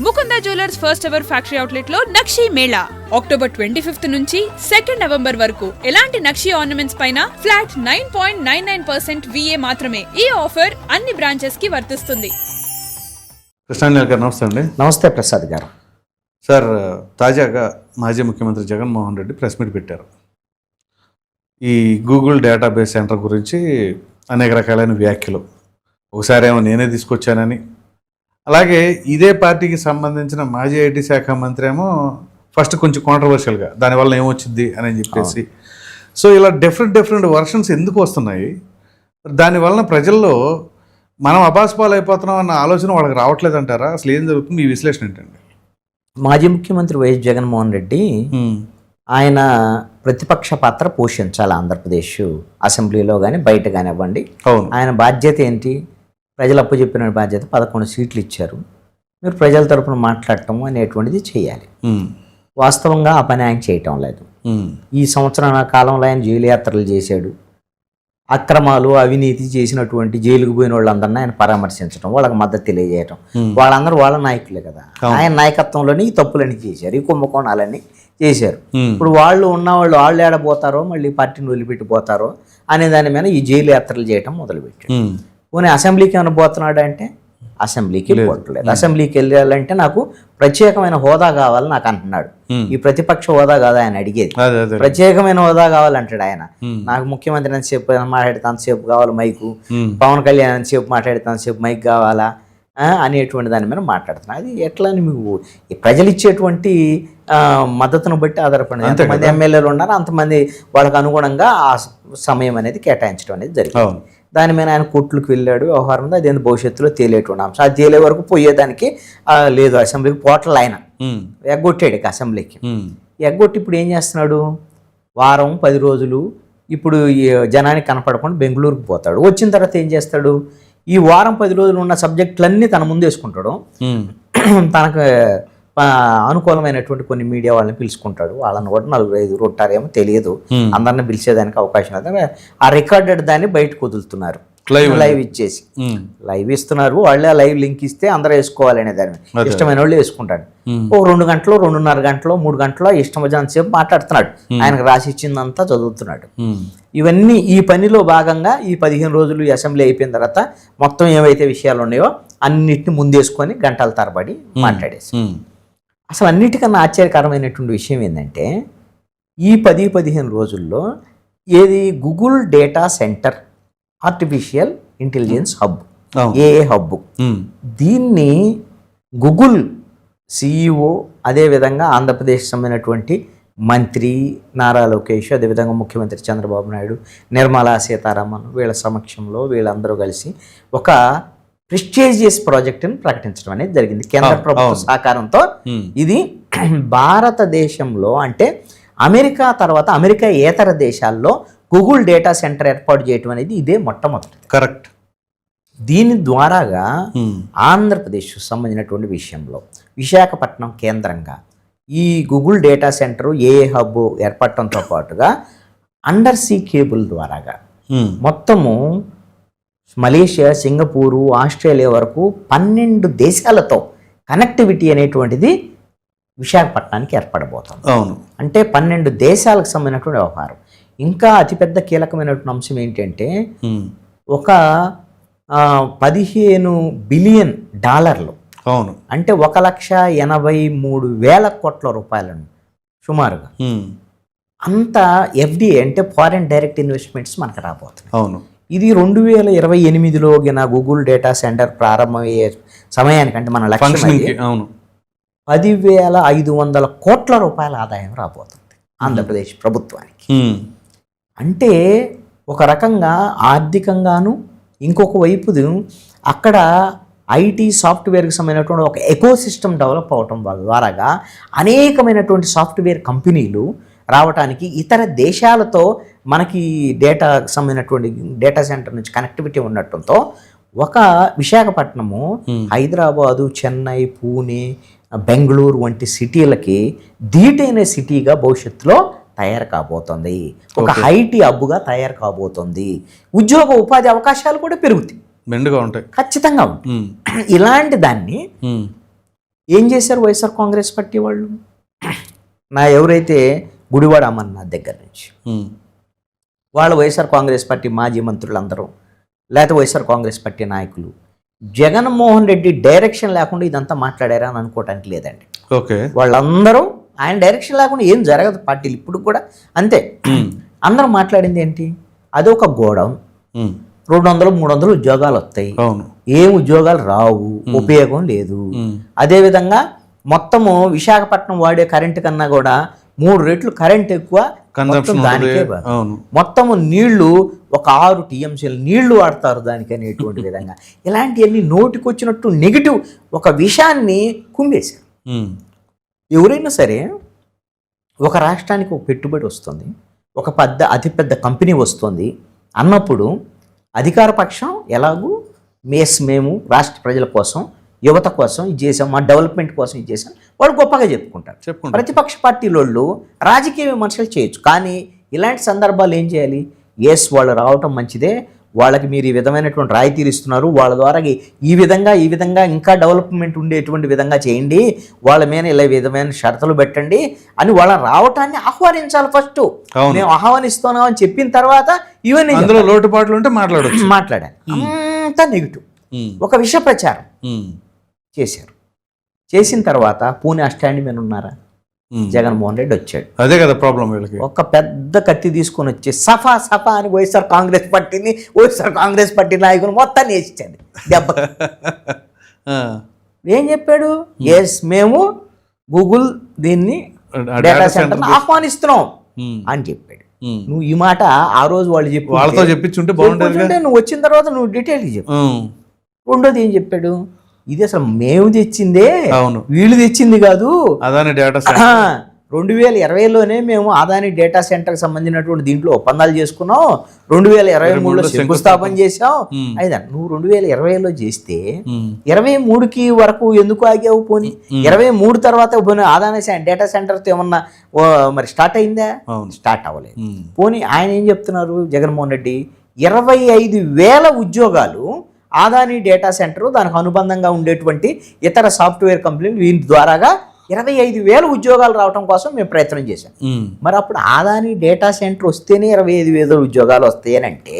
Mukunda jewellers first ever factory అవుట్లెట్లో నక్షి మేళా. October twenty fifth నుంచి సెకండ్ నవంబర్ వరకు ఎలాంటి నక్షి ఆర్నమెంట్స్ పైన flat nine point nine nine percent VA మాత్రమే ఈ ఆఫర్ అన్ని బ్రాంచెస్కి వర్తిస్తుంది. గారు నమస్తే అండి. నమస్తే ప్రసాద్ గారు. సార్ తాజాగా మాజీ ముఖ్యమంత్రి జగన్మోహన్ రెడ్డి ప్రెస్ మీట్ పెట్టారు. ఈ గూగుల్ డేటాబేస్ సెంటర్ గురించి అనేక రకాలైన వ్యాఖ్యలు. ఒకసారి ఏమో నేనే తీసుకొచ్చానని అలాగే ఇదే పార్టీకి సంబంధించిన మాజీ ఐటీ శాఖ మంత్రి ఏమో ఫస్ట్ కొంచెం కాంట్రవర్షియల్గా దానివల్ల ఏమొచ్చింది అని చెప్పేసి. సో ఇలా డిఫరెంట్ డిఫరెంట్ వర్షన్స్ ఎందుకు వస్తున్నాయి? దానివలన ప్రజల్లో మనం అబాస్పాలు అయిపోతున్నాం అన్న ఆలోచన వాళ్ళకి రావట్లేదు అంటారా అసలు ఏం జరుగుతుంది? మీ విశ్లేషణ ఏంటండి? మాజీ ముఖ్యమంత్రి వైఎస్ జగన్మోహన్ రెడ్డి ఆయన ప్రతిపక్ష పాత్ర పోషించాలి ఆంధ్రప్రదేశ్ అసెంబ్లీలో కానీ బయట కానివ్వండి. ఆయన బాధ్యత ఏంటి? ప్రజలు అప్పు చెప్పిన బాధ్యత పదకొండు సీట్లు ఇచ్చారు. మీరు ప్రజల తరపున మాట్లాడటం అనేటువంటిది చేయాలి. వాస్తవంగా ఆ పని ఆయన చేయటం లేదు. ఈ సంవత్సరాల కాలంలో ఆయన జైలు యాత్రలు చేశాడు. అక్రమాలు అవినీతి చేసినటువంటి జైలుకు పోయిన వాళ్ళందరినీ ఆయన పరామర్శించడం వాళ్ళకి మద్దతు తెలియజేయటం. వాళ్ళందరూ వాళ్ళ నాయకులే కదా. ఆయన నాయకత్వంలోనే ఈ తప్పులన్నీ చేశారు ఈ కుంభకోణాలన్నీ చేశారు. ఇప్పుడు వాళ్ళు ఉన్న వాళ్ళు వాళ్ళు ఏడపోతారో మళ్ళీ పార్టీని వదిలిపెట్టిపోతారో అనే దాని మీద ఈ జైలు యాత్రలు చేయటం మొదలుపెట్టాడు. ఉమ్, పోనీ అసెంబ్లీకి ఏమైనా పోతున్నాడు అంటే? అసెంబ్లీకి పోవట్లేదు. అసెంబ్లీకి వెళ్ళాలంటే నాకు ప్రత్యేకమైన హోదా కావాలని నాకు అంటున్నాడు. ఈ ప్రతిపక్ష హోదా కాదా ఆయన అడిగేది. ప్రత్యేకమైన హోదా కావాలంటాడు ఆయన. నాకు ముఖ్యమంత్రి అంతసేపు మాట్లాడితే అంతసేపు కావాలి మైకు. పవన్ కళ్యాణ్ అంతసేపు మాట్లాడితే అంతసేపు మైక్ కావాలా? అనేటువంటి దాని మీద మాట్లాడుతున్నా. అది ఎట్లా అని మీకు ప్రజలు ఇచ్చేటువంటి మద్దతును బట్టి ఆధారపడింది ఎంతమంది ఎమ్మెల్యేలు ఉన్నారు అంతమంది వాళ్ళకి అనుగుణంగా ఆ సమయం అనేది కేటాయించడం అనేది జరిగింది. దాని మీద ఆయన కోర్టులకు వెళ్ళాడు వ్యవహారం ఉంది. అదేంటి భవిష్యత్తులో తేలేటువంటి అంశం. అది తేలే వరకు పోయేదానికి లేదు అసెంబ్లీకి పోటలు ఆయన ఎగ్గొట్టాడు ఇక అసెంబ్లీకి. ఎగ్గొట్టి ఇప్పుడు ఏం చేస్తున్నాడు? వారం పది రోజులు ఇప్పుడు ఈ జనానికి కనపడకుండా బెంగళూరుకు పోతాడు. వచ్చిన తర్వాత ఏం చేస్తాడు? ఈ వారం పది రోజులు ఉన్న సబ్జెక్టులన్నీ తన ముందు వేసుకుంటాడు. తనకు అనుకూలమైనటువంటి కొన్ని మీడియా వాళ్ళని పిలుచుకుంటాడు. వాళ్ళని కూడా నలుగురు ఐదుగురు ఉంటారేమో తెలియదు. అందరిని పిలిచేదానికి అవకాశం లేదు. ఆ రికార్డెడ్ దాన్ని బయటకు వదులుతున్నారు. లైవ్ ఇచ్చేసి. లైవ్ ఇస్తున్నారు. వాళ్ళే లైవ్ లింక్ ఇస్తే అందరూ వేసుకోవాలనే దాని మీద. అదే. ఇష్టమైన వాళ్ళు వేసుకుంటాడు ఓ రెండు గంటలు రెండున్నర గంటలు మూడు గంటలు ఇష్టం వచ్చినంతసేపు మాట్లాడుతున్నాడు. ఆయనకు రాసి ఇచ్చిందంతా చదువుతున్నాడు. ఇవన్నీ ఈ పనిలో భాగంగా ఈ పదిహేను రోజులు ఈ అసెంబ్లీ అయిపోయిన తర్వాత మొత్తం ఏవైతే విషయాలు ఉన్నాయో అన్నిటిని ముందేసుకొని గంటల తరబడి మాట్లాడేసి. అసలు అన్నిటికన్నా ఆశ్చర్యకరమైనటువంటి విషయం ఏంటంటే ఈ పది పదిహేను రోజుల్లో ఏది Google data centre artificial intelligence hub AI hub దీన్ని గూగుల్ సిఇఓ అదేవిధంగా ఆంధ్రప్రదేశ్ సంబంధించినటువంటి మంత్రి నారా లోకేష్ అదేవిధంగా ముఖ్యమంత్రి చంద్రబాబు నాయుడు నిర్మలా సీతారామన్ వీళ్ళ సమక్షంలో వీళ్ళందరూ కలిసి ఒక ప్రెస్టేజియస్ ప్రాజెక్టును ప్రకటించడం అనేది జరిగింది. కేంద్ర ప్రభుత్వ. సహకారంతో ఇది భారతదేశంలో అంటే అమెరికా తర్వాత అమెరికా ఏతర దేశాల్లో గూగుల్ డేటా సెంటర్ ఏర్పాటు చేయడం అనేది ఇదే మొట్టమొదటి కరెక్ట్. దీని ద్వారాగా ఆంధ్రప్రదేశ్ సంబంధించినటువంటి విషయంలో విశాఖపట్నం కేంద్రంగా ఈ Google data centre AI hub ఏర్పడటంతో పాటుగా అండర్ సీ కేబుల్ ద్వారాగా మొత్తము మలేషియా సింగపూరు ఆస్ట్రేలియా వరకు పన్నెండు దేశాలతో కనెక్టివిటీ అనేటువంటిది విశాఖపట్నానికి ఏర్పడబోతుంది. అవును. అంటే పన్నెండు దేశాలకు సంబంధించినటువంటి వ్యవహారం. ఇంకా అతిపెద్ద కీలకమైనటువంటి అంశం ఏంటంటే ఒక పదిహేను బిలియన్ డాలర్లు. అవును. అంటే ఒక లక్ష ఎనభై మూడు వేల కోట్ల రూపాయలను సుమారుగా. అంత ఎఫ్డిఏ అంటే ఫారిన్ డైరెక్ట్ ఇన్వెస్ట్మెంట్స్ మనకు రాబోతుంది అవును. ఇది రెండు వేల ఇరవై ఎనిమిదిలో గిన గూగుల్ డేటా సెంటర్ ప్రారంభమయ్యే సమయానికి అంటే మన లక్ష్యం అవును. పదివేల ఐదు వందల కోట్ల రూపాయల ఆదాయం రాబోతుంది ఆంధ్రప్రదేశ్ ప్రభుత్వానికి. ఉమ్, అంటే ఒక రకంగా ఆర్థికంగాను ఇంకొక వైపు అక్కడ ఐటీ సాఫ్ట్వేర్కి సంబంధించినటువంటి ఒక ఎకో సిస్టమ్ డెవలప్ అవటం ద్వారాగా అనేకమైనటువంటి సాఫ్ట్వేర్ కంపెనీలు రావడానికి ఇతర దేశాలతో మనకి డేటాకు సంబంధించినటువంటి డేటా సెంటర్ నుంచి కనెక్టివిటీ ఉండటంతో ఒక విశాఖపట్నము హైదరాబాదు చెన్నై పూణే బెంగళూరు వంటి సిటీలకి ధీటైన సిటీగా భవిష్యత్తులో తయారు కాబోతుంది. ఒక ఐటీ హబ్బుగా తయారు కాబోతుంది. ఉద్యోగ ఉపాధి అవకాశాలు కూడా పెరుగుతాయి. మెండుగా ఉంటాయి. ఖచ్చితంగా ఉంటాయి. ఇలాంటి దాన్ని ఏం చేశారు వైఎస్ఆర్ కాంగ్రెస్ పార్టీ వాళ్ళు? నా ఎవరైతే గుడివాడ అమర్నాథ్ దగ్గర నుంచి. వాళ్ళు వైఎస్ఆర్ కాంగ్రెస్ పార్టీ మాజీ మంత్రులందరూ లేకపోతే వైఎస్ఆర్ కాంగ్రెస్ పార్టీ నాయకులు జగన్మోహన్ రెడ్డి డైరెక్షన్ లేకుండా ఇదంతా మాట్లాడారా అని అనుకోవటానికి లేదండి. ఓకే. వాళ్ళందరూ ఆయన డైరెక్షన్ లేకుండా ఏం జరగదు పార్టీలు ఇప్పుడు కూడా. అంతే. అందరూ మాట్లాడింది ఏంటి? అది ఒక గోడౌన్. రెండు వందలు మూడు వందలు ఉద్యోగాలు వస్తాయి. అవును. ఏం ఉద్యోగాలు రావు. ఉపయోగం లేదు. అదేవిధంగా మొత్తము విశాఖపట్నం వాడే కరెంటు కన్నా కూడా మూడు రెట్లు కరెంట్ ఎక్కువ దానికే మొత్తము నీళ్ళు ఒక ఆరు టీఎంసీలు నీళ్ళు వాడతారు దానికి అనేటువంటి విధంగా. ఇలాంటివన్నీ నోటికొచ్చినట్టు నెగిటివ్ ఒక విషయాన్ని కుంగేశారు ఎవరైనా సరే ఒక రాష్ట్రానికి ఒక పెట్టుబడి వస్తుంది ఒక పెద్ద అతిపెద్ద కంపెనీ వస్తుంది అన్నప్పుడు అధికార పక్షం ఎలాగూ మేస్ మేము రాష్ట్ర ప్రజల కోసం యువత కోసం ఇది చేసాం మా డెవలప్మెంట్ కోసం ఇది చేసాం వాళ్ళు గొప్పగా చెప్పుకుంటారు. చెప్పుకుంటా ప్రతిపక్ష పార్టీలోళ్ళు రాజకీయ విమర్శలు చేయొచ్చు కానీ ఇలాంటి సందర్భాలు ఏం చేయాలి? ఎస్ వాళ్ళు రావటం మంచిదే వాళ్ళకి మీరు ఈ విధమైనటువంటి రాయితీలు ఇస్తున్నారు వాళ్ళ ద్వారా ఈ- విధంగా ఈ విధంగా ఇంకా డెవలప్మెంట్ ఉండేటువంటి విధంగా చేయండి వాళ్ళ మీద ఇలా విధమైన షరతులు పెట్టండి అని వాళ్ళ రావటాన్ని ఆహ్వానించాలి ఫస్ట్. మేము ఆహ్వానిస్తున్నాం అని చెప్పిన తర్వాత ఇవన్నీ అందులో లోటుపాట్లు ఉంటే మాట్లాడొచ్చు. మాట్లాడాను. అంతా నెగిటివ్. ఒక విష ప్రచారం. చేశారు. చేసిన తర్వాత పూణె స్టాండ్ మీద ఉన్నారా. జగన్మోహన్ రెడ్డి వచ్చాడు. అదే కదా ప్రాబ్లం వీళ్ళకి. ఒక పెద్ద కత్తి తీసుకొని వచ్చి సఫా సఫా అని వైఎస్ఆర్ కాంగ్రెస్ పార్టీని వైఎస్ఆర్ కాంగ్రెస్ పార్టీ నాయకులు మొత్తాన్ని వేసిచ్చాడు దెబ్బ. ఏం చెప్పాడు? ఎస్ మేము గూగుల్ దీన్ని డేటా సెంటర్ ఆహ్వానిస్తున్నాం అని చెప్పాడు. నువ్వు ఈ మాట ఆ రోజు వాళ్ళు చెప్పి వాళ్ళతో చెప్పించుంటే బాగుంటుంది నువ్వు వచ్చిన తర్వాత నువ్వు డీటెయిల్ చెప్పు. రెండోది ఏం చెప్పాడు? ఇది అసలు మేము తెచ్చిందే. అవును. వీళ్ళు తెచ్చింది కాదు. అదాని డేటా రెండు వేల ఇరవైలోనే మేము ఆదాని డేటా సెంటర్కి సంబంధించినటువంటి దీంట్లో ఒప్పందాలు చేసుకున్నాం. రెండు వేల ఇరవై మూడులో శంకుస్థాపన చేసాం. అయినా నువ్వు రెండు వేల ఇరవైలో చేస్తే ఇరవై మూడుకి వరకు ఎందుకు ఆగావు పోని? ఇరవై మూడు తర్వాత పోనీ ఆదాని డేటా సెంటర్తో ఏమన్నా మరి స్టార్ట్ అయిందా? అవును. స్టార్ట్ అవ్వలేదు. పోనీ ఆయన ఏం చెప్తున్నారు జగన్మోహన్ రెడ్డి? ఇరవై ఐదు వేల ఉద్యోగాలు ఆదాని డేటా సెంటర్ దానికి అనుబంధంగా ఉండేటువంటి ఇతర సాఫ్ట్వేర్ కంపెనీలు వీటి ద్వారాగా ఇరవై ఐదు వేల ఉద్యోగాలు రావడం కోసం మేము ప్రయత్నం చేశాం. మరి అప్పుడు ఆదాని డేటా సెంటర్ వస్తేనే ఇరవై ఐదు వేల ఉద్యోగాలు వస్తాయి అని అంటే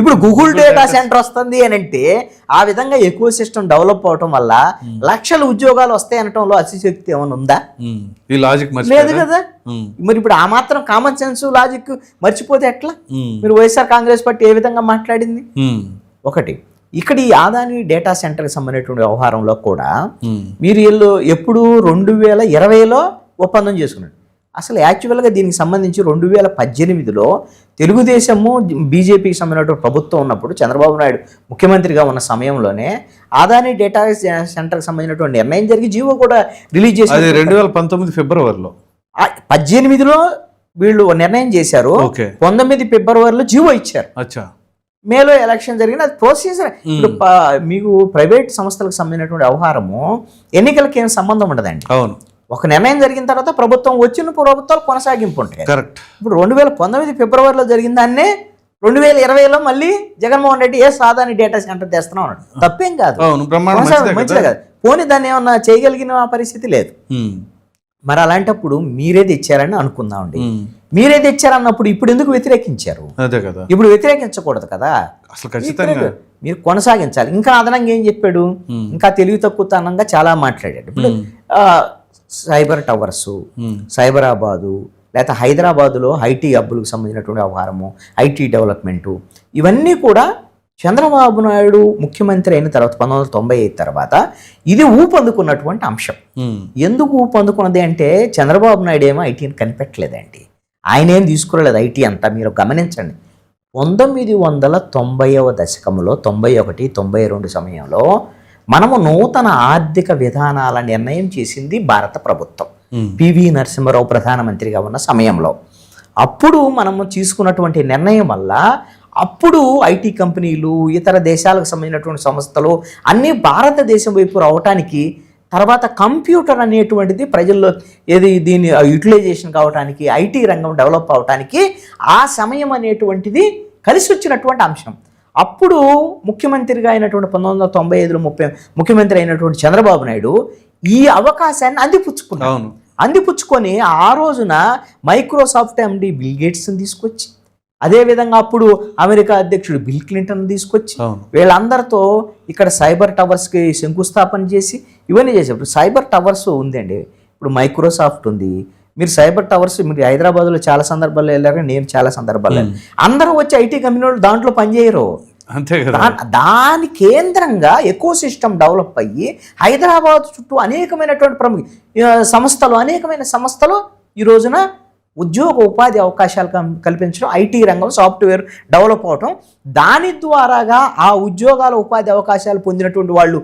ఇప్పుడు గూగుల్ డేటా సెంటర్ వస్తుంది అని అంటే ఆ విధంగా ఎక్కువ సిస్టమ్ డెవలప్ అవటం వల్ల లక్షల ఉద్యోగాలు వస్తాయి అనటంలో అతిశక్తి ఏమైనా ఉందా? ఈ లాజిక్ లేదు? కదా. మరి ఇప్పుడు ఆ మాత్రం కామన్ సెన్స్ లాజిక్ మర్చిపోతే ఎట్లా? మీరు వైఎస్ఆర్ కాంగ్రెస్ పార్టీ ఏ విధంగా మాట్లాడింది? ఒకటి ఇక్కడ ఈ ఆదాని డేటా సెంటర్కి సంబంధించినటువంటి వ్యవహారంలో కూడా మీరు వీళ్ళు ఎప్పుడు రెండు వేల ఇరవైలో ఒప్పందం చేసుకున్నారు. అసలు యాక్చువల్గా దీనికి సంబంధించి రెండు వేల పద్దెనిమిదిలో తెలుగుదేశము బీజేపీకి సంబంధించిన ప్రభుత్వం ఉన్నప్పుడు చంద్రబాబు నాయుడు ముఖ్యమంత్రిగా ఉన్న సమయంలోనే ఆదాని డేటా సెంటర్కి సంబంధించినటువంటి నిర్ణయం జరిగి జీవో కూడా రిలీజ్ అది చేసి రెండు వేల పంతొమ్మిది ఫిబ్రవరిలో. పద్దెనిమిదిలో వీళ్ళు నిర్ణయం చేశారు. పంతొమ్మిది ఫిబ్రవరిలో జీవో ఇచ్చారు. అచ్చా. మేలో ఎలక్షన్ జరిగిన అది ప్రొసీజర్ ఇప్పుడు మీకు ప్రైవేట్ సంస్థలకు సంబంధించినటువంటి వ్యవహారము ఎన్నికలకి ఏం సంబంధం ఉండదండి. అవును. ఒక నిర్ణయం జరిగిన తర్వాత ప్రభుత్వం వచ్చిన ప్రభుత్వాలు కొనసాగింపు ఉంటాయి కరెక్ట్. ఇప్పుడు రెండు వేల పంతొమ్మిది ఫిబ్రవరిలో జరిగిన దాన్నే రెండు వేల ఇరవైలో మళ్ళీ జగన్మోహన్ రెడ్డి ఏ సాధారణ డేటా సెంటర్ తెస్తున్నాం అన్నాడు. తప్పేం కాదు. మంచిదే కదా. పోనీ దాన్ని ఏమన్నా చేయగలిగిన పరిస్థితి లేదు. మరి అలాంటప్పుడు మీరే తెచ్చారని అనుకుందామండి. మీరే తెచ్చారన్నప్పుడు ఇప్పుడు ఎందుకు వ్యతిరేకించారు? అదే కదా. ఇప్పుడు వ్యతిరేకించకూడదు కదా. అసలు ఖచ్చితంగా మీరు కొనసాగించాలి. ఇంకా అదనంగా ఏం చెప్పాడు? ఇంకా తెలివి తక్కువతనంగా చాలా మాట్లాడాడు. ఇప్పుడు సైబర్ టవర్స్ సైబరాబాదు లేకపోతే హైదరాబాదులో ఐటీ హబ్బులకు సంబంధించినటువంటి వ్యవహారము ఐటీ డెవలప్మెంటు ఇవన్నీ కూడా చంద్రబాబు నాయుడు ముఖ్యమంత్రి అయిన తర్వాత పంతొమ్మిది వందల తొంభై ఐదు తర్వాత ఇది ఊపందుకున్నటువంటి అంశం. ఎందుకు ఊపందుకున్నది అంటే చంద్రబాబు నాయుడు ఏమో ఐటీని కనిపెట్టలేదండి. ఆయన ఏం తీసుకురాలేదు ఐటీ అంతా మీరు గమనించండి. పంతొమ్మిది వందల తొంభైవ దశకంలో తొంభై ఒకటి తొంభై రెండు సమయంలో మనము నూతన ఆర్థిక విధానాల నిర్ణయం చేసింది భారత ప్రభుత్వం. పివి నరసింహారావు ప్రధానమంత్రిగా ఉన్న సమయంలో. అప్పుడు మనము తీసుకున్నటువంటి నిర్ణయం వల్ల అప్పుడు ఐటీ కంపెనీలు ఇతర దేశాలకు సంబంధించినటువంటి సంస్థలు అన్నీ భారతదేశం వైపు రావటానికి తర్వాత కంప్యూటర్ అనేటువంటిది ప్రజల్లో ఏది దీని యూటిలైజేషన్ కావడానికి ఐటీ రంగం డెవలప్ అవటానికి ఆ సమయం అనేటువంటిది కలిసి వచ్చినటువంటి అంశం. అప్పుడు ముఖ్యమంత్రిగా అయినటువంటి పంతొమ్మిది వందల తొంభై ఐదులో ముప్పై ముఖ్యమంత్రి అయినటువంటి చంద్రబాబు నాయుడు ఈ అవకాశాన్ని అందిపుచ్చుకున్నాడు. అవును. అందిపుచ్చుకొని ఆ రోజున మైక్రోసాఫ్ట్ ఎండి బిల్ గేట్స్ని తీసుకొచ్చి అదేవిధంగా అప్పుడు అమెరికా అధ్యక్షుడు బిల్ క్లింటన్ తీసుకొచ్చి వీళ్ళందరితో ఇక్కడ సైబర్ టవర్స్కి శంకుస్థాపన చేసి ఇవన్నీ చేశారు. ఇప్పుడు సైబర్ టవర్స్ ఉందండి. ఇప్పుడు మైక్రోసాఫ్ట్ ఉంది. మీరు సైబర్ టవర్స్ మీరు హైదరాబాద్లో చాలా సందర్భాల్లో వెళ్ళారు నేను చాలా సందర్భాల్లో వెళ్ళాను. అందరూ వచ్చి ఐటీ కంపెనీ వాళ్ళు దాంట్లో పనిచేయరు. అంతే కదా. దాని కేంద్రంగా ఎకో సిస్టమ్ డెవలప్ అయ్యి హైదరాబాద్ చుట్టూ అనేకమైనటువంటి ప్రముఖ సంస్థలు అనేకమైన సంస్థలు ఈ రోజున ఉద్యోగ ఉపాధి అవకాశాలు కల్పించడం ఐటీ రంగం సాఫ్ట్వేర్ డెవలప్ అవటం దాని ద్వారాగా ఆ ఉద్యోగాల ఉపాధి అవకాశాలు పొందినటువంటి వాళ్ళు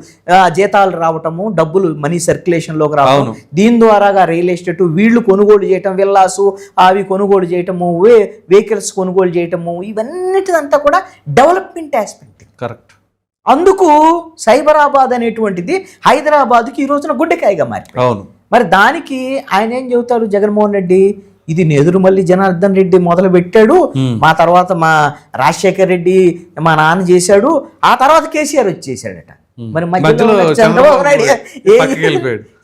జీతాలు రావటము డబ్బులు మనీ సర్క్యులేషన్లోకి రావడం. దీని ద్వారాగా రియల్ ఎస్టేట్ వీళ్ళు కొనుగోలు చేయటం విల్లాసు అవి కొనుగోలు చేయటము వే వెహికల్స్ కొనుగోలు చేయటము ఇవన్నిటిదంతా కూడా డెవలప్మెంట్ ఆస్పెక్ట్ కరెక్ట్. అందుకు సైబరాబాద్ అనేటువంటిది హైదరాబాద్కి ఈ రోజున గుండెకాయగా మారి అవును. మరి దానికి ఆయన ఏం చెబుతారు జగన్మోహన్ రెడ్డి? ఇది నెదురుమల్లి జనార్దన్ రెడ్డి మొదలు పెట్టాడు. మా తర్వాత మా రాజశేఖర్ రెడ్డి మా నాన్న చేశాడు ఆ తర్వాత కేసీఆర్ వచ్చి చేశాడట Hmm. మరి మధ్యలో చంద్రబాబు నాయుడు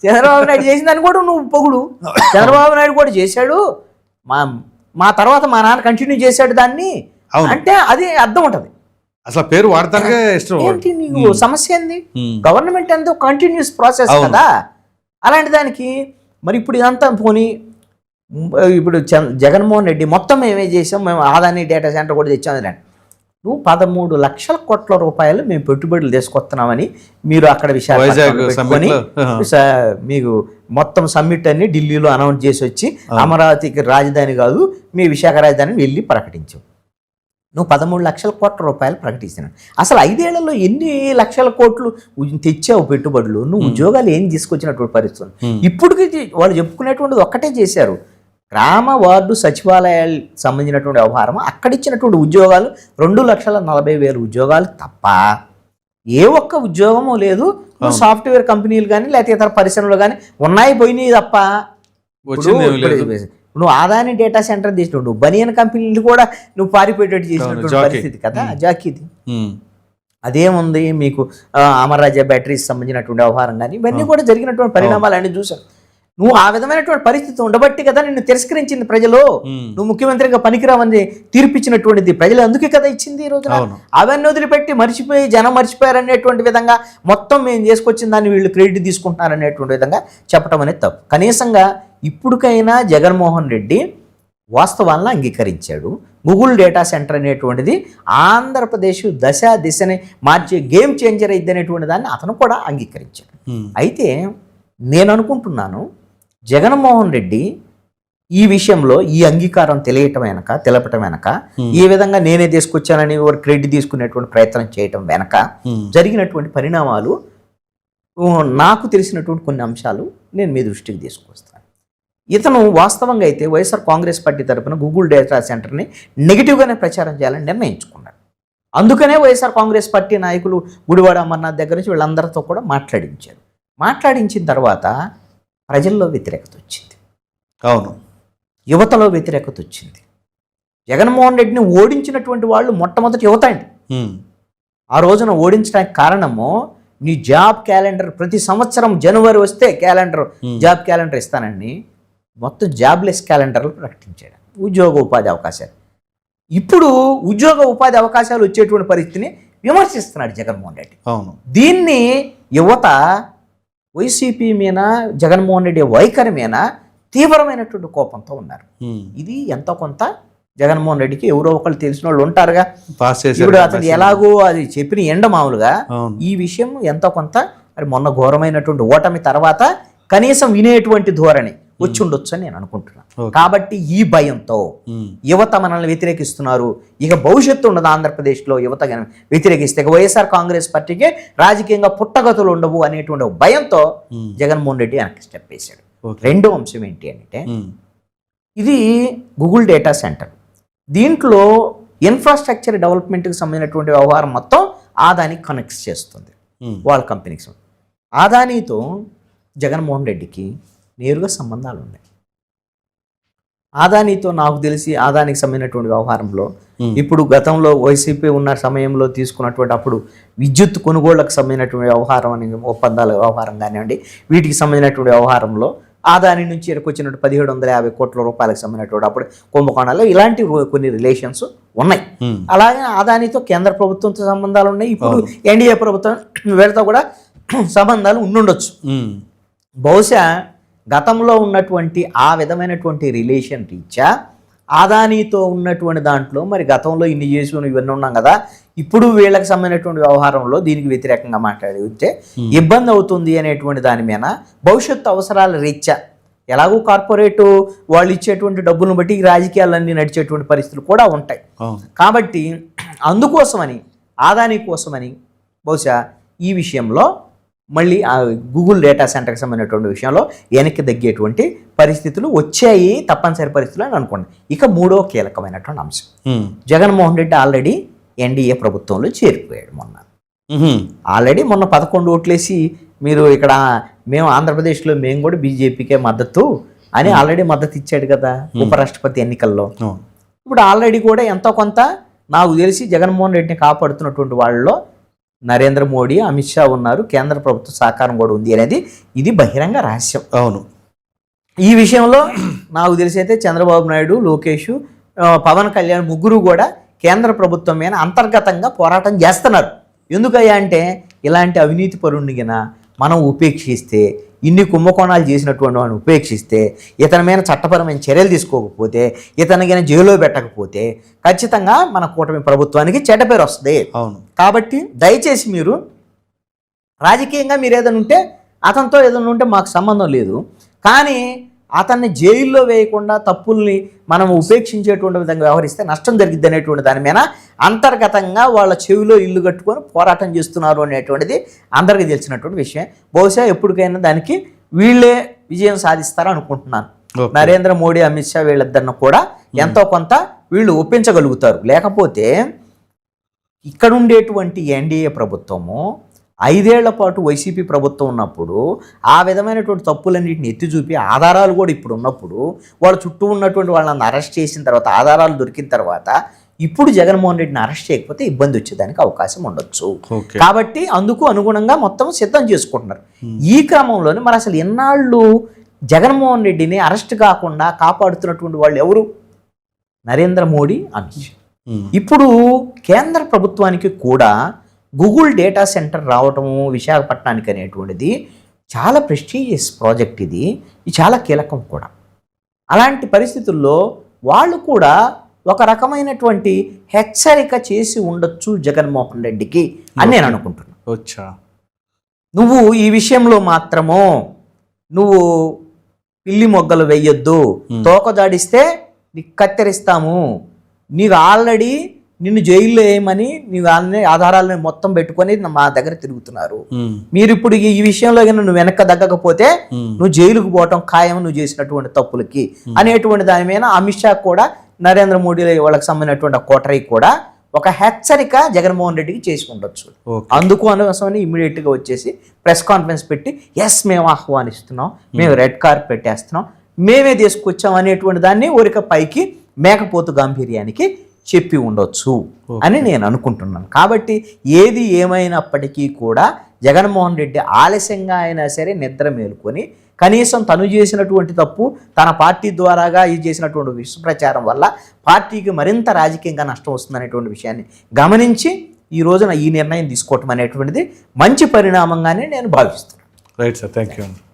చంద్రబాబు నాయుడు చేసిందని కూడా నువ్వు పొగుడు చంద్రబాబు నాయుడు కూడా చేశాడు మా మా తర్వాత మా నాన్న కంటిన్యూ చేశాడు దాన్ని. అంటే అది అర్థం ఉంటది అసలు పేరు వాడతానికే ఇష్టం వాడు. ఏంటి నీకు సమస్య ఏంది. గవర్నమెంట్ అంతా కంటిన్యూస్ ప్రాసెస్. కదా అలాంటి దానికి మరి ఇప్పుడు ఇదంతా పోనీ ఇప్పుడు జగన్మోహన్ రెడ్డి మొత్తం మేమే చేసాం? మేము ఆదాని డేటా సెంటర్ కూడా తెచ్చాం అని నువ్వు పదమూడు లక్షల కోట్ల రూపాయలు మేము పెట్టుబడులు తీసుకొస్తున్నామని మీరు అక్కడ స- మీకు మొత్తం సమ్మిట్ అన్ని ఢిల్లీలో అనౌన్స్ చేసి వచ్చి అమరావతికి రాజధాని కాదు మీ విశాఖ రాజధానిని వెళ్ళి ప్రకటించావు నువ్వు పదమూడు లక్షల కోట్ల రూపాయలు ప్రకటిస్తున్నావు. అసలు ఐదేళ్ళలో ఎన్ని లక్షల కోట్లు తెచ్చావు పెట్టుబడులు? నువ్వు ఉద్యోగాలు ఏం తీసుకొచ్చినటువంటి పరిస్థితి ఉంది. Hmm. ఇప్పటికి వాళ్ళు చెప్పుకునేటువంటిది ఒక్కటే చేశారు. గ్రామ వార్డు సచివాలయాలు సంబంధించినటువంటి వ్యవహారం అక్కడ ఇచ్చినటువంటి ఉద్యోగాలు రెండు లక్షల నలభై వేల ఉద్యోగాలు తప్ప ఏ ఒక్క ఉద్యోగము లేదు. సాఫ్ట్వేర్ కంపెనీలు కానీ లేకపోతే ఇతర పరిశ్రమలు కానీ ఉన్నాయి పోయినాయి తప్ప. నువ్వు ఆదాని డేటా సెంటర్ నువ్వు బనియన్ కంపెనీలు కూడా నువ్వు పారిపోయేటట్టు చేసినటువంటి. పరిస్థితి కదా జాకీది. అదేముంది మీకు అమర్రాజా బ్యాటరీస్ సంబంధించినటువంటి వ్యవహారం కానీ ఇవన్నీ కూడా జరిగినటువంటి పరిణామాలు అన్ని చూసాం. నువ్వు ఆ విధమైనటువంటి పరిస్థితి ఉండబట్టి కదా నిన్ను తిరస్కరించింది ప్రజలు. నువ్వు ముఖ్యమంత్రిగా పనికిరావని తీర్పిచ్చినటువంటిది ప్రజలు అందుకే కదా ఇచ్చింది ఈ రోజున అవును. అవన్నీ వదిలిపెట్టి మర్చిపోయి జనం మర్చిపోయారు అనేటువంటి విధంగా మొత్తం మేము చేసుకొచ్చిన దాన్ని వీళ్ళు క్రెడిట్ తీసుకుంటున్నారు అనేటువంటి విధంగా చెప్పడం అనేది తప్పు కనీసంగా ఇప్పుడుకైనా జగన్మోహన్ రెడ్డి వాస్తవాలను అంగీకరించాడు గూగుల్ డేటా సెంటర్ అనేటువంటిది ఆంధ్రప్రదేశ్ దశ దిశని మార్చే గేమ్ చేంజర్ అయింది అనేటువంటి దాన్ని అతను కూడా అంగీకరించాడు. అయితే నేను అనుకుంటున్నాను జగన్మోహన్ రెడ్డి ఈ విషయంలో ఈ అంగీకారం తెలియటం వెనక తెలపటం వెనక. ఈ విధంగా నేనే తీసుకొచ్చానని వారు క్రెడిట్ తీసుకునేటువంటి ప్రయత్నం చేయటం వెనక. జరిగినటువంటి పరిణామాలు నాకు తెలిసినటువంటి కొన్ని అంశాలు నేను మీ దృష్టికి తీసుకొస్తాను ఇతను వాస్తవంగా అయితే వైఎస్ఆర్ కాంగ్రెస్ పార్టీ తరపున గూగుల్ డేటా సెంటర్ని నెగిటివ్గానే ప్రచారం చేయాలని నిర్ణయించుకున్నాడు అందుకనే వైఎస్ఆర్ కాంగ్రెస్ పార్టీ నాయకులు గుడివాడ అమర్నాథ్ దగ్గర నుంచి వీళ్ళందరితో కూడా మాట్లాడించారు మాట్లాడించిన తర్వాత ప్రజల్లో వ్యతిరేకత వచ్చింది. అవును. యువతలో వ్యతిరేకత వచ్చింది. జగన్మోహన్ రెడ్డిని ఓడించినటువంటి వాళ్ళు మొట్టమొదటి యువత అండి. ఆ రోజున ఓడించడానికి కారణము నీ జాబ్ క్యాలెండర్ ప్రతి సంవత్సరం జనవరి వస్తే క్యాలెండర్. జాబ్ క్యాలెండర్ ఇస్తానండి. మొత్తం జాబ్లెస్ క్యాలెండర్లు ప్రకటించాడు. ఉద్యోగ ఉపాధి అవకాశాలు. ఇప్పుడు ఉద్యోగ ఉపాధి అవకాశాలు వచ్చేటువంటి పరిస్థితిని విమర్శిస్తున్నాడు జగన్మోహన్ రెడ్డి. అవును. దీన్ని యువత వైసీపీ మీద జగన్మోహన్ రెడ్డి వైఖరి మీద తీవ్రమైనటువంటి కోపంతో ఉన్నారు. ఇది ఎంతో కొంత? జగన్మోహన్ రెడ్డికి ఎవరో ఒకళ్ళు తెలిసిన వాళ్ళు ఉంటారుగా. ఇప్పుడు అతను ఎలాగో అది చెప్పిన ఎండ మామూలుగా ఈ విషయం ఎంతో కొంత? మరి మొన్న ఘోరమైనటువంటి ఓటమి తర్వాత కనీసం వినేటువంటి ధోరణి. వచ్చి ఉండొచ్చు అని నేను అనుకుంటున్నాను. కాబట్టి ఈ భయంతో. యువత మనల్ని వ్యతిరేకిస్తున్నారు ఇక భవిష్యత్తు ఉండదు ఆంధ్రప్రదేశ్లో యువత వ్యతిరేకిస్తే ఇక వైఎస్ఆర్ కాంగ్రెస్ పార్టీకి రాజకీయంగా పుట్టగతులు ఉండవు అనేటువంటి భయంతో. జగన్మోహన్ రెడ్డి వెనక్కి స్టెప్ వేశాడు. రెండో అంశం ఏంటి అంటే. ఇది గూగుల్ డేటా సెంటర్ దీంట్లో ఇన్ఫ్రాస్ట్రక్చర్ డెవలప్మెంట్కి సంబంధించినటువంటి వ్యవహారం మొత్తం ఆదానికి కనెక్ట్ చేస్తుంది. వాళ్ళ కంపెనీకి ఆదానీతో జగన్మోహన్ రెడ్డికి నేరుగా సంబంధాలు ఉన్నాయి ఆదానితో నాకు తెలిసి ఆదానికి సంబంధించినటువంటి వ్యవహారంలో ఇప్పుడు గతంలో వైసీపీ ఉన్న సమయంలో తీసుకున్నటువంటి అప్పుడు విద్యుత్ కొనుగోళ్ళకు సంబంధించినటువంటి వ్యవహారం అని ఒప్పందాల వ్యవహారం కానివ్వండి వీటికి సంబంధించినటువంటి వ్యవహారంలో ఆదాని నుంచి ఎరకొచ్చినట్టు పదిహేడు వందల యాభై కోట్ల రూపాయలకు సంబంధించినటువంటి అప్పుడు కుంభకోణాల్లో ఇలాంటి కొన్ని రిలేషన్స్ ఉన్నాయి. అలాగే ఆదానితో కేంద్ర ప్రభుత్వంతో సంబంధాలు ఉన్నాయి. ఇప్పుడు ఎన్డీఏ ప్రభుత్వం వీళ్ళతో కూడా సంబంధాలు ఉండుండొచ్చు. బహుశా గతంలో ఉన్నటువంటి ఆ విధమైనటువంటి రిలేషన్ రీత్యా ఆదానీతో ఉన్నటువంటి దాంట్లో మరి గతంలో ఇన్ని చేసి ఇవన్నీ ఉన్నాం కదా ఇప్పుడు వీళ్ళకి సంబంధించినటువంటి వ్యవహారంలో దీనికి వ్యతిరేకంగా మాట్లాడి ఉంటే ఇబ్బంది అవుతుంది అనేటువంటి దాని మీద భవిష్యత్తు అవసరాల రీత్యా ఎలాగూ కార్పొరేటు వాళ్ళు ఇచ్చేటువంటి డబ్బులను బట్టి రాజకీయాలన్నీ నడిచేటువంటి పరిస్థితులు కూడా ఉంటాయి. కాబట్టి అందుకోసమని ఆదాని కోసమని బహుశా ఈ విషయంలో మళ్ళీ ఆ గూగుల్ డేటా సెంటర్కి సంబంధించినటువంటి విషయంలో వెనక్కి తగ్గేటువంటి పరిస్థితులు వచ్చాయి తప్పనిసరి పరిస్థితులు అని అనుకోండి. ఇక మూడో కీలకమైనటువంటి అంశం. జగన్మోహన్ రెడ్డి ఆల్రెడీ ఎన్డీఏ ప్రభుత్వంలో చేరిపోయాడు మొన్న. ఆల్రెడీ మొన్న పదకొండు ఓట్లేసి మీరు ఇక్కడ మేము ఆంధ్రప్రదేశ్లో మేము కూడా బీజేపీకే మద్దతు అని ఆల్రెడీ మద్దతు ఇచ్చాడు కదా ఉపరాష్ట్రపతి ఎన్నికల్లో. ఇప్పుడు ఆల్రెడీ కూడా ఎంతో కొంత నాకు తెలిసి జగన్మోహన్ రెడ్డిని కాపాడుతున్నటువంటి వాళ్ళలో నరేంద్ర మోడీ అమిత్ షా ఉన్నారు కేంద్ర ప్రభుత్వ సహకారం కూడా ఉంది అనేది ఇది బహిరంగ రహస్యం. అవును. ఈ విషయంలో నాకు తెలిసి అయితే చంద్రబాబు నాయుడు లోకేష్ పవన్ కళ్యాణ్ ముగ్గురు కూడా కేంద్ర ప్రభుత్వం మీద అంతర్గతంగా పోరాటం చేస్తున్నారు. ఎందుకయ్యా అంటే ఇలాంటి అవినీతి పరుణ్ణిగిన మనం ఉపేక్షిస్తే ఇన్ని కుంభకోణాలు చేసినటువంటి వాడిని ఉపేక్షిస్తే ఇతని మీద చట్టపరమైన చర్యలు తీసుకోకపోతే ఇతనిగిన జైల్లో పెట్టకపోతే ఖచ్చితంగా మన కూటమి ప్రభుత్వానికి చెడ్డ పేరు వస్తుంది. అవును. కాబట్టి దయచేసి మీరు రాజకీయంగా మీరు ఏదైనా ఉంటే అతనితో ఏదైనా ఉంటే మాకు సంబంధం లేదు. కానీ అతన్ని జైల్లో వేయకుండా తప్పుల్ని మనం ఉపేక్షించేటువంటి విధంగా వ్యవహరిస్తే నష్టం జరిగిద్ది అనేటువంటి దాని మీద అంతర్గతంగా వాళ్ళ చెవిలో ఇల్లు కట్టుకొని పోరాటం చేస్తున్నారు అనేటువంటిది అందరికీ తెలిసినటువంటి విషయం. బహుశా ఎప్పటికైనా దానికి వీళ్ళే విజయం సాధిస్తారు అనుకుంటున్నాను. నరేంద్ర మోడీ అమిత్ షా వీళ్ళిద్దరిని కూడా ఎంతో కొంత వీళ్ళు ఒప్పించగలుగుతారు. లేకపోతే ఇక్కడ ఉండేటువంటి ఎన్డీఏ ప్రభుత్వము ఐదేళ్ళ పాటు వైసీపీ ప్రభుత్వం ఉన్నప్పుడు ఆ విధమైనటువంటి తప్పులన్నింటిని ఎత్తి చూపి ఆధారాలు కూడా ఇప్పుడు ఉన్నప్పుడు వాళ్ళ చుట్టూ ఉన్నటువంటి వాళ్ళని అరెస్ట్ చేసిన తర్వాత ఆధారాలు దొరికిన తర్వాత ఇప్పుడు జగన్మోహన్ రెడ్డిని అరెస్ట్ చేయకపోతే ఇబ్బంది వచ్చేదానికి అవకాశం ఉండొచ్చు. కాబట్టి అందుకు అనుగుణంగా మొత్తం సిద్ధం చేసుకుంటున్నారు. ఈ క్రమంలోనే మరి అసలు ఎన్నాళ్ళు జగన్మోహన్ రెడ్డిని అరెస్ట్ కాకుండా కాపాడుతున్నటువంటి వాళ్ళు ఎవరు? నరేంద్ర మోడీ అమిత్. ఇప్పుడు కేంద్ర ప్రభుత్వానికి కూడా గూగుల్ డేటా సెంటర్ రావటము విశాఖపట్నానికి అనేటువంటిది చాలా ప్రెస్టీజియస్ ప్రాజెక్ట్ ఇది. ఇది చాలా కీలకం కూడా. అలాంటి పరిస్థితుల్లో వాళ్ళు కూడా ఒక రకమైనటువంటి హెచ్చరిక చేసి ఉండొచ్చు జగన్మోహన్ రెడ్డికి అని నేను అనుకుంటున్నాను వచ్చా నువ్వు ఈ విషయంలో మాత్రము నువ్వు పిల్లి మొగ్గలు వెయ్యొద్దు తోక దాడిస్తే నీకు కత్తిరిస్తాము. నీకు ఆల్రెడీ నిన్ను జైల్లో వేయమని నీవు అన్ని ఆధారాలను మొత్తం పెట్టుకొని మా దగ్గర తిరుగుతున్నారు. మీరు ఇప్పుడు ఈ విషయంలో నువ్వు వెనక్కి తగ్గకపోతే. నువ్వు జైలుకు పోవటం ఖాయం నువ్వు చేసినటువంటి తప్పులకి. అనేటువంటి దాని మీద అమిత్ షా కూడా నరేంద్ర మోడీ వాళ్ళకి సంబంధించినటువంటి కోటరీ కూడా ఒక హెచ్చరిక జగన్మోహన్ రెడ్డికి చేసి ఉండొచ్చు. అందుకు అనవసరమని ఇమీడియట్గా వచ్చేసి ప్రెస్ కాన్ఫరెన్స్ పెట్టి ఎస్ మేము ఆహ్వానిస్తున్నాం మేము రెడ్ కార్పెట్ పెట్టేస్తున్నాం మేమే తీసుకొచ్చాం అనేటువంటి దాన్ని ఊరిక పైకి మేకపోతు గాంభీర్యానికి చెప్పి ఉండొచ్చు అని నేను అనుకుంటున్నాను. కాబట్టి ఏది ఏమైనప్పటికీ కూడా జగన్మోహన్ రెడ్డి ఆలస్యంగా అయినా సరే నిద్ర మేలుకొని కనీసం తను చేసినటువంటి తప్పు తన పార్టీ ద్వారాగా ఇది చేసినటువంటి విషప్రచారం వల్ల పార్టీకి మరింత రాజకీయంగా నష్టం వస్తుందనేటువంటి విషయాన్ని గమనించి ఈ రోజున ఈ నిర్ణయం తీసుకోవటం అనేటువంటిది మంచి పరిణామంగానే నేను భావిస్తున్నాను. రైట్ సార్ థ్యాంక్ యూ అండి